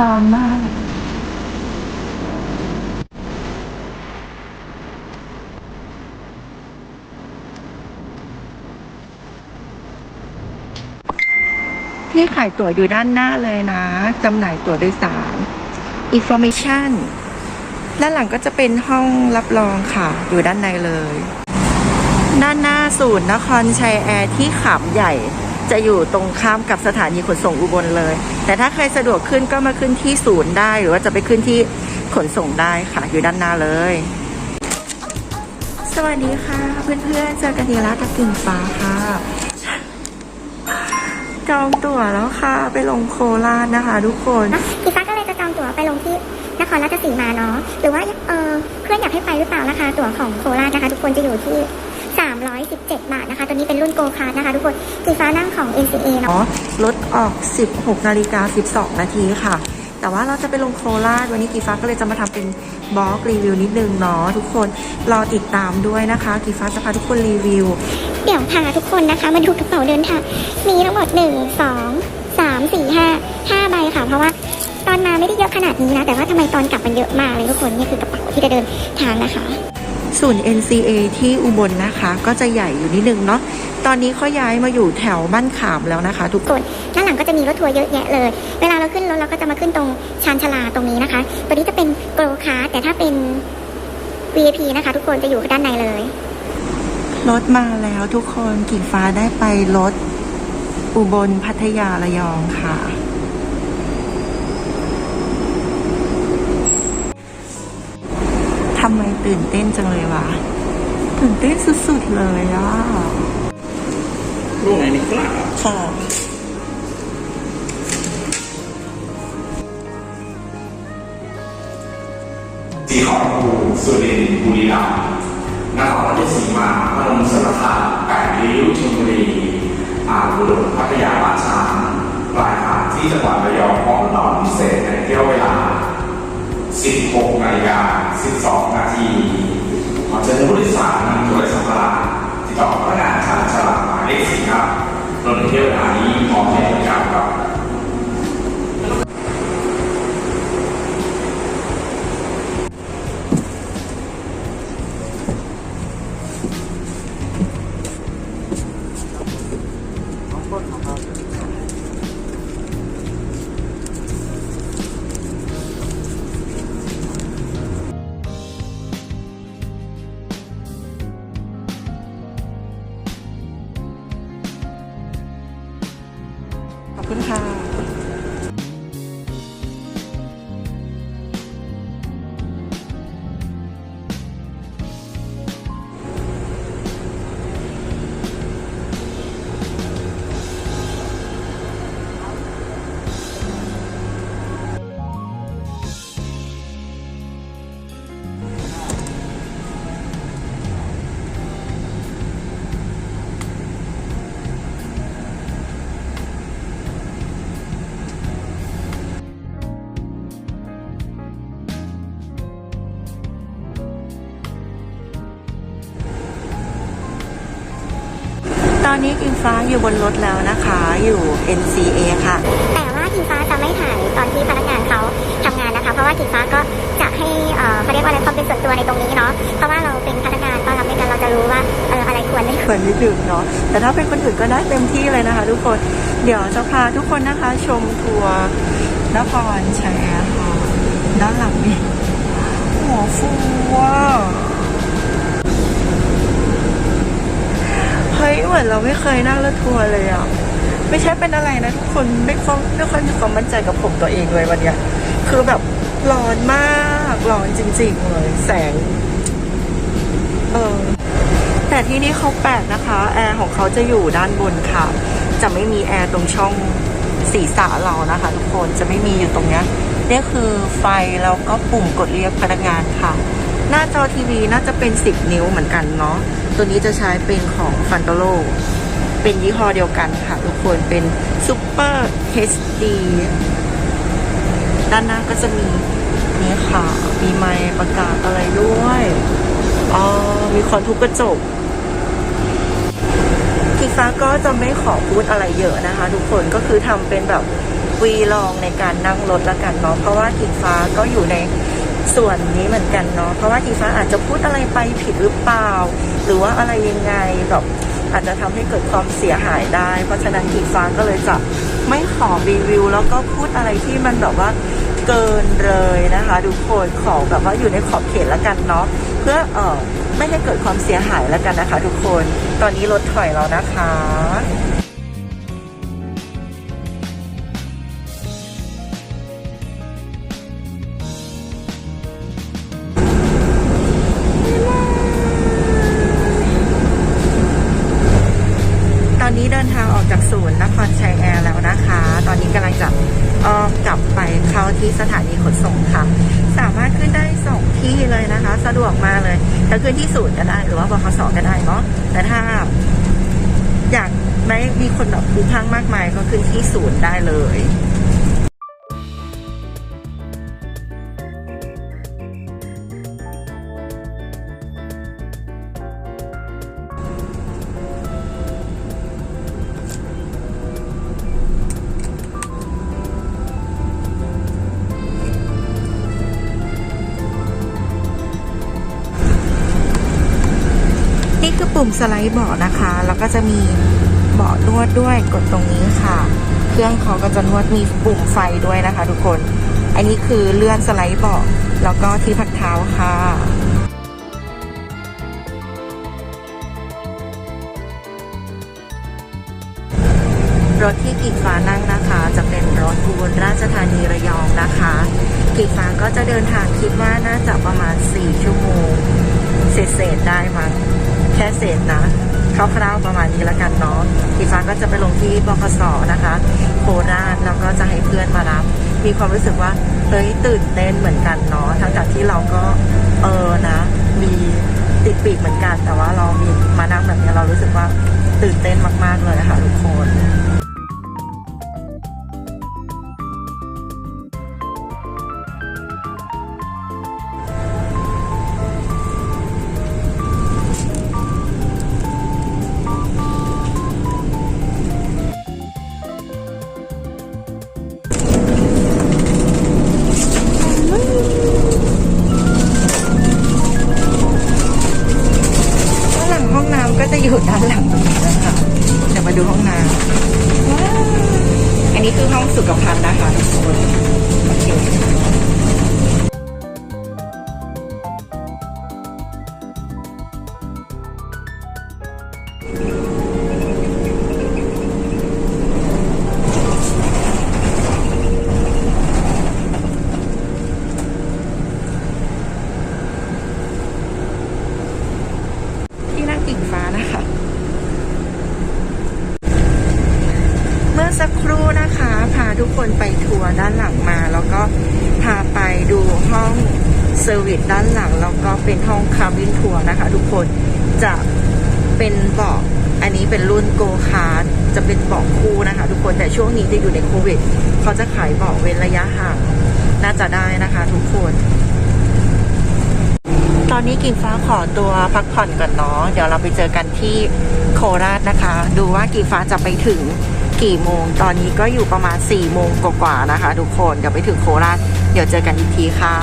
ร้อนมากที่ขายตั๋วอยู่ด้านหน้าเลยนะจำหน่ายตั๋วโดยสาร information ด้านหลังก็จะเป็นห้องรับรองค่ะ อยู่ด้านในเลย ด้านหน้าศูนย์นครชัยแอร์ที่ขามใหญ่ จะอยู่ตรงข้ามกับสถานีขนส่งอุบลเลย แต่ถ้าใครสะดวกขึ้นก็มาขึ้นที่ศูนย์ได้ หรือว่าจะไปขึ้นที่ขนส่งได้ค่ะ อยู่ด้านหน้าเลย สวัสดีค่ะ เพื่อนๆเจอกันทีละกับกิ่งฟ้าค่ะจองตั๋วแล้วค่ะ ไปลงโคราชนะคะ ทุกคนอีฟ้าก็เลยจะจองตั๋วไปลงที่นครราชสีมาเนาะหรือว่าเออเพื่อนอยากให้ไปหรือเปล่าราคาตั๋วของโคราชนะคะ ทุกคนจะอยู่ที่ 317 บาทนะคะ ตัวนี้เป็นรุ่นโกคาร์ดนะคะทุกคนสีฟ้านั่งของ NCA เนาะเนาะรถออก 16นาฬิกา12 นาทีค่ะ แต่ว่าเราจะไปลงโคราชวันนี้กีฟ้าก็เลยจะมาทำเป็นบล็อกรีวิวนิดนึงเนาะทุกคน รอติดตามด้วยนะคะกีฟ้าจะพาทุกคนรีวิว เดี๋ยวพาทุกคนนะคะ มาดูกระเป๋าเดินทางมีทั้งหมด 1 2 3 4 5 5ใบค่ะ เพราะว่าตอนมาไม่ได้เยอะขนาดนี้นะ แต่ว่าทำไมตอนกลับมันเยอะมากเลยทุกคน นี่คือกระเป๋าที่จะเดินทางนะคะ ศูนย์ NCA ที่อุบลนะคะ ก็จะใหญ่อยู่นิดนึงเนาะตอนนี้เขาย้ายมาอยู่แถวบ้านขามแล้วนะคะ ทุกคนด้านหลังก็จะมีรถทัวร์เยอะแยะเลย เวลาเราขึ้นรถเราก็จะมาขึ้นตรงชานชาลาตรงนี้นะคะ ตัวนี้จะเป็นโกลคาร์แต่ถ้าเป็น VIP นะคะ ทุกคนจะอยู่ด้านในเลยรถมาแล้วทุกคนกิ่งฟ้าได้ไปรถอุบลพัทยาระยองค่ะ ตื่นเต้นจังเลยวะตื่นเต้นสุดๆเลยอะลูกไหนนี่กล้าค่ะสีขอรภูมิสุรินทร์บุรีรัมย์นครราชสีมาพนมสารคามแปดริ้วชลบุรีอ่างบุรุษพัทยาบ้านช้างปลายทางที่จังหวัดระยองพร้อมนอนพิเศษในเที่ยวเวลา 16นาฬิกา12 นาทีขอเชิญผู้โดยสารนำตัวและสัมภารติดต่อพนักงานชาญฉลากหมายเลขสี่ครับรถเที่ยวเวลานี้พร้อมให้บริการครับข นนี้กิ่งฟ้าอยู่บนรถแล้วนะคะ อยู่ NCA ค่ะ แต่ว่าทีฟ้าจะไม่ถ่ายตอนที่พนักงานเขาทำงานนะคะ เพราะว่าทีฟ้าก็จะให้เอ่อเขาเรียกว่าอะไรความเป็นส่วนตัวในตรงนี้เนาะ เพราะว่าเราเป็นพนักงานต้อนรับด้วยกันเราจะรู้ว่าเอออะไรควรไม่ควรควรนิดนึงเนาะ แต่ถ้าเป็นคนอื่นก็ได้เต็มที่เลยนะคะ ทุกคน เดี๋ยวจะพาทุกคนนะคะชมทัวร์นครชัยแอร์ค่ะด้านหลังนี่หัวฟูว่ะ เฮ้ยเหมือนเราไม่เคยนั่งรถทัวร์เลยอะไม่ใช่เป็นอะไรนะทุกคนไม่ค่อยไม่ค่อยมีความมั่นใจกับผมตัวเองเลยวันเนี้ยคือแบบร้อนมากร้อนจริง ๆ เลย แสง เออแต่ที่นี่เขาแปลกนะคะ แอร์ของเขาจะอยู่ด้านบนค่ะ จะไม่มีแอร์ตรงช่องศีรษะเรานะคะ ทุกคนจะไม่มีอยู่ตรงเนี้ยนี่คือไฟแล้วก็ปุ่มกดเรียกพนักงานค่ะ หน้าจอทีวีน่าจะเป็น 10 นิ้วเหมือนกันเนาะ ตัวนี้จะใช้เป็นของฟันโตโลเป็นยี่ห้อเดียวกันค่ะทุกคนเป็น Super HD ด้านหน้าก็จะมีนี่ค่ะ มีไมค์ประกาศอะไรด้วยอ๋อมีคอนทุบกระจกกีฟ้าก็จะไม่ขอพูดอะไรเยอะนะคะ ทุกคนก็คือทำเป็นแบบวีลองในการนั่งรถละกันเนาะเพราะว่ากิ่งฟ้าก็อยู่ใน ส่วนนี้เหมือนกันเนาะเพราะว่ากิ่งฟ้าอาจจะพูดอะไรไปผิดหรือเปล่า หรือว่าอะไรยังไงแบบอาจจะทำให้เกิดความเสียหายได้ เพราะฉะนั้นกิ่งฟ้าก็เลยจะไม่ขอรีวิว แล้วก็พูดอะไรที่มันแบบว่าเกินเลยนะคะทุกคนขอแบบว่าอยู่ในขอบเขตและกันเนาะเพื่อเออไม่ให้เกิดความเสียหายและกันนะคะ ทุกคนตอนนี้รถถอยแล้วนะคะ อนนี้เดินทางออกจากศูนย์นครชัยแอร์แล้วนะคะ ตอนนี้กำลังจะอ้อมกลับไปเข้าที่สถานีขนส่งค่ะ สามารถขึ้นได้สองที่เลยนะคะ สะดวกมากเลยจะขึ้นที่ศูนย์ก็ได้ หรือว่าบขสก็ได้เนาะแต่ถ้าอยากไม่มีคนแบบพลุกพล่านมากมายก็ขึ้นที่ศูนย์ได้เลย ปุ่มสไลด์เบาะนะคะ แล้วก็จะมีเบาะนวดด้วยกดตรงนี้ค่ะ เครื่องเขาก็จะนวดมีปุ่มไฟด้วยนะคะ ทุกคน อันนี้คือเลื่อนสไลด์เบาะแล้วก็ที่พักเท้าค่ะรถที่กีฟ้านั่งนะคะ จะเป็นรถอุบลราชธานีระยองนะคะกีฟ้าก็จะเดินทางคิดว่าน่าจะประมาณ 4 ชั่วโมงเศษๆได้มั้ง ค่เศษนะคร่าวๆประมาณนี้ละกันเนาะพี่ฟ้าก็จะไปลงที่บคสนะคะโคราชแล้วก็จะให้เพื่อนมารับ มีความรู้สึกว่าเฮ้ยตื่นเต้นเหมือนกันเนาะทั้งจากที่เราก็เออนะ มีติดปีกเหมือนกัน แต่ว่าเรามีมานั่งแบบนี้เรารู้สึกว่าตื่นเต้นมาก ๆเลยค่ะทุกคน ที่นั่งกิ่งฟ้านะคะ เมื่อสักครู่นะคะ พาทุกคนไปทัวร์ด้านหลังมา แล้วก็พาไปดูห้องเซอร์วิสด้านหลัง แล้วก็เป็นห้องคาบินทัวร์นะคะ ทุกคนจะ เป็นเบาะอันนี้เป็นรุ่นโกคาร์ดจะเป็นเบาะคู่นะคะ ทุกคนแต่ช่วงนี้จะอยู่ในโควิดเขาจะขายเบาะเว้นระยะห่างน่าจะได้นะคะ ทุกคน ตอนนี้กิ่งฟ้าขอตัวพักผ่อนก่อนเนาะเดี๋ยวเราไปเจอกันที่โคราชนะคะ ดูว่ากิ่งฟ้าจะไปถึงกี่โมง ตอนนี้ก็อยู่ประมาณ4ี่โมงกว่าๆนะคะ ทุกคนเดี๋ยวไปถึงโคราช เดี๋ยวเจอกันอีกทีค่ะ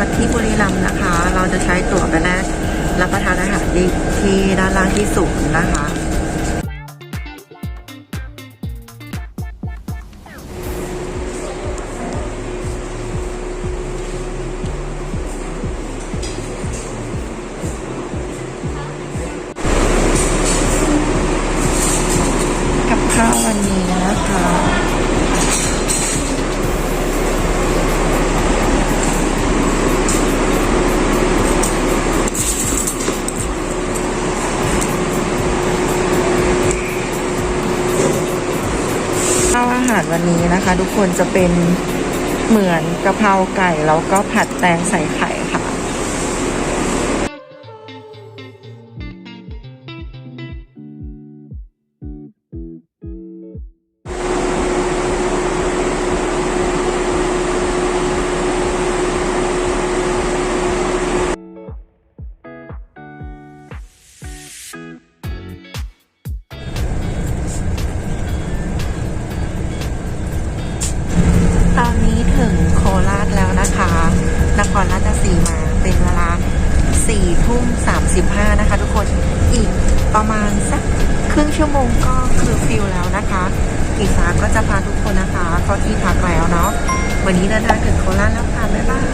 นี้จอดพักที่บุรีรัมย์นะคะ เราจะใช้ตั๋วไปแลกรับประทานอาหารที่ที่ด้านล่างที่สูงนะคะ กับข้าววันนี้นะคะ วันนี้นะคะ ทุกคนจะเป็นเหมือนกะเพราไก่แล้วก็ผัดแตงใส่ไข่ ราชแล้วนะคะ นครราชสีมาเป็นเวลา4ทุ่ม35 นะคะ ทุกคน อีกประมาณสักครึ่งชั่วโมงก็คือฟิลแล้วนะคะกีฟ้าก็จะพาทุกคนนะคะเข้าที่พักแล้วเนาะ วันนี้เดินทางถึงโคราชแล้วค่ะ บ๊ายบาย